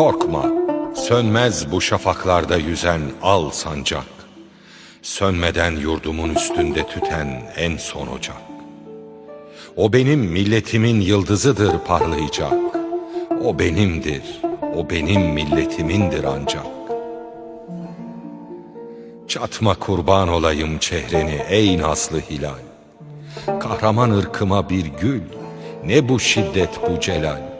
korkma, sönmez bu şafaklarda yüzen al sancak. Sönmeden yurdumun üstünde tüten en son ocak. O benim milletimin yıldızıdır parlayacak. O benimdir, o benim milletimindir ancak. Çatma kurban olayım çehreni ey nazlı hilal. Kahraman ırkıma bir gül, ne bu şiddet bu celal.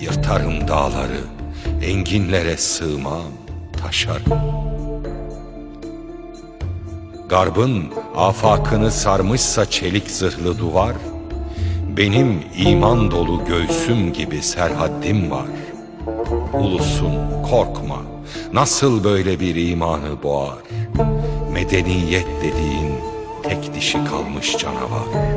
Yırtarım dağları, enginlere sığmam, taşarım. Garbın afakını sarmışsa çelik zırhlı duvar, benim iman dolu göğsüm gibi serhaddim var. Ulusun korkma, nasıl böyle bir imanı boğar? Medeniyet dediğin tek dişi kalmış canavar.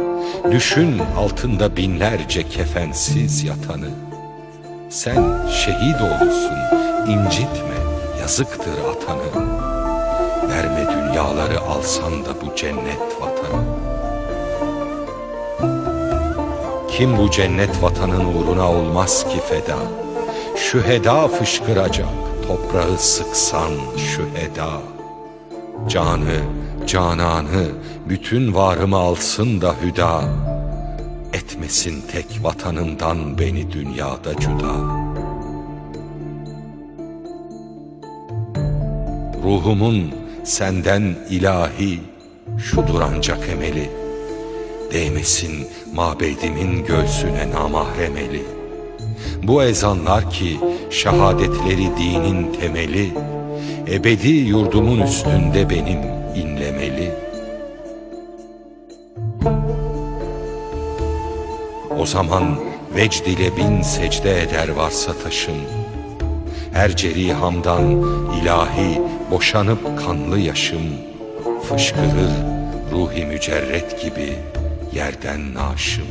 Düşün altında binlerce kefensiz yatanı. Sen şehit olursun, incitme, yazıktır atanı. Verme dünyaları alsan da bu cennet vatanı. Kim bu cennet vatanın uğruna olmaz ki feda? Şüheda fışkıracak, toprağı sıksan şüheda. Canı, cananı, bütün varımı alsın da hüda. Etmesin tek vatanından beni dünyada cüda. Ruhumun senden ilahi, şudur ancak emeli. Değmesin mabedimin göğsüne namahremeli. Bu ezanlar ki şehadetleri dinin temeli, ebedi yurdumun üstünde benim inlemeli. O zaman vecd ile bin secde eder varsa taşım, her cerihamdan ilahi boşanıp kanlı yaşım, fışkırır ruhi mücerret gibi yerden naşım.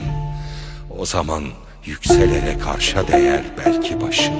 O zaman yükselere karşa değer belki başım.